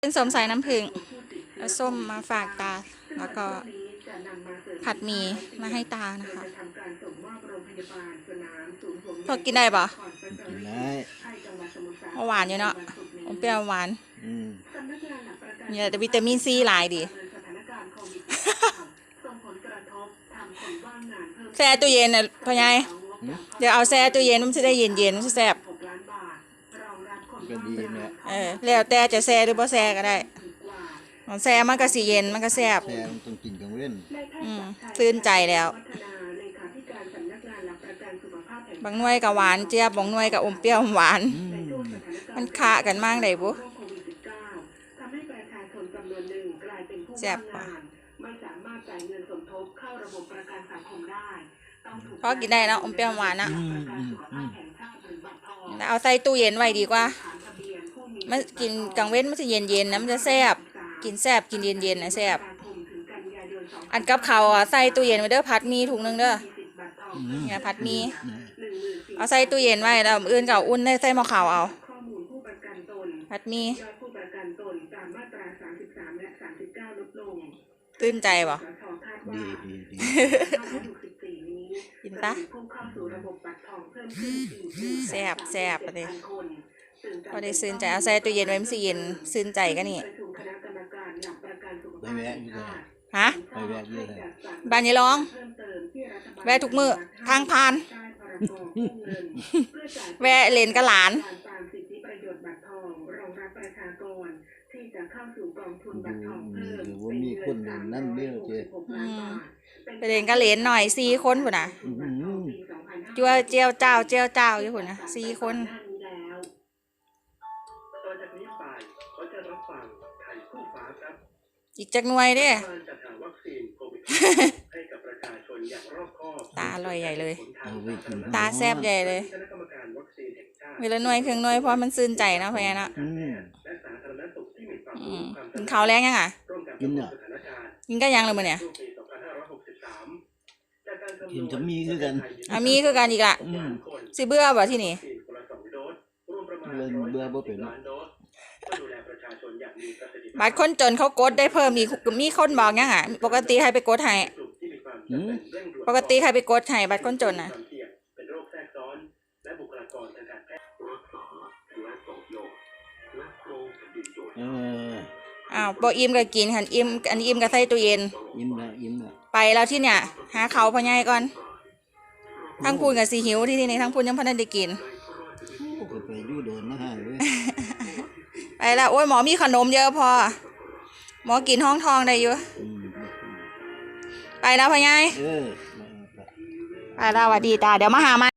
เป็นส้มสายน้ำผึ้งแล้วส้มมาฝากตา แล้วก็ผัดหมี่มาให้ตานะคะพอกินได้ปะกินได้หวานอยู่เนาะอมเปรี้ยวหวานอืมเนี่ยแต่วิตามินซีหลายดีแช่ตู้เย็นน่ะพ่อใหญ่เดี๋ยวเอาแช่ตู้เย็นมันจะได้เย็นเย็นๆมันจะแซ่บก็ดีเนี่ย เออแล้วแต่จะแช่หรือบ่แช่ก็ได้มันแช่มันก็สิเย็นมันก็แซ่บแต่มันต้องกินกลางเว้นอืมตื่นใจแล้วบางหน่วยกับหวานเจี๊ยบบางหน่วยกับอมเปรี้ยวหวานอืมมันคะกันมากเลยบุแซ่บปะไม่สามารถจ่ายเงินสมทบเข้าระบบประกันสังคมได้ต้องถูกพอกินได้เนาะอมเปรี้ยวหวานนะอืมอืมอืมแห่งชาติหรือบัตรทองแล้วเอาใส่ตู้เย็นไว้ดีกว่า มีมันกินกลางเว้นมันจะเย็นเย็นๆนะมันจะแซ่บกินแซ่บกินเย็นเย็นๆนะแซ่บคมถึงกันยายน2อันกับเขาวอะใส่ตู้เย็นไว้เด้อพัดหมีถุงหนึงเด้อสิทธิ์บัตรทองอืมเนี่ยพัดหมีเนี่ยหนึ่งหมื่นสี่เอาใส่ตู้เย็นไว้แล้วมื้ออื่นก็เอาอุ่นได้ใส่หม้อขาวเอาข้อมูลผู้ประกันตนพัดหมียอดผู้ประกันตนตามมาตรา33และ39ลดลงตื่นใจบ่สชคาดว่าดีดีดี564นี้กินปะจมีผู้เข้าสู่ระบบบัตรทองเพิ่มขึ้นอีกแซ่บแซ่บอะดิ 1,000คนซึ่งการพอได้ซื่นใจเอาใส่ตู้เย็นไว้มันสิเย็นซื่นใจก็นี่ประชุมคณะกรรมการหลักประกันสุขไปภาพแวะอยู่เลยฮะไปแวะอยู่เลยบ้านยายรองเพิ่มเติมที่รัฐบาลแวะทุกมื้อทางผ่านได้พรบกู้เงินเพื่อจ่ายแวะเล่นกับหลานการตามสิทธิประโยชน์บัตรทองรองรับประชากรที่จะเข้าสู่กองทุนบัตรทองเพิ่มดูว่ามีคนหนึ่งนั่นเด้อเจ๊อืมไปเล่นกับเหลนหน่อยสี่คนพุ่นน่ะอื้อหือจัวเจียวเจ้าเจียวเจ้าอยู่พุ่นน่ะสี่คนต่อ จากนี้ไปเขาจะรับฟังไทยคู่ฟ้าครับอีกจักหน่วยเด้การจัดหาวัคซีนโควิดให้กับประชาชนอย่างรอบคอบตาลอยใหญ่เลยเอาไว้กินตาแซบใหญ่เลยคณะกรรมการวัคซีนแห่งชาติมีละหน่วยเครื่องหน่วยเพราะมันซื่นใจเนาะพ่อใหญ่เนาะอืมและสาธารณสุขที่มีความอืรู้มความกินข้าวแรงยังอะร่วมกันกินเนี่ยสถานการณ์กินก็ยังเลยมื้อเนี่ยช่วงปี2563จากการคำนวณกินจะมีคือกันอะมีคือกันอีกละอืมคนสิเบื่อบ่ที่นี่ เบื่อเบื่อบ่เป็นล้านโดสเพื่อดูแลประชาชนอย่างมีประสิทธิภาพบัตรคนจนเขากดได้เพิ่มมีมีคนบอกยังอะปกติใครไปกดให้กลุ่มที่มีความจำเป็นเร่งด่วนปกติใครไปกดให้บัตรคนจนน่ะความเสี่ยงเป็นโรคแทรกซ้อนและบุคลากรทางการแพทย์รักษาและต่อยอดและโครงแผ่นดินโดยเอออ้าวบ่อิ่มก็กินคันอิ่มอันอิ่มก็ใส่ตู้เย็นยิ้มละยิ้มละไปแล้วที่เนี่ย หาเขาวพ่อใหญ่ก่อน ทั้งพูนกับสีหิวที่นี่ทั้งพูนยังพอนันได้กินโอ้ ก็ไปดูโดนนะฮะเว้ยไปแล้วโอ้ยหมอมีขนมเยอะพอ หมอกินห้องทองได้อยู่ อืมไปแล้วพ่อใหญ่เออ ไปแล้วสวัสดีตาเดี๋ยวมาหาใหมา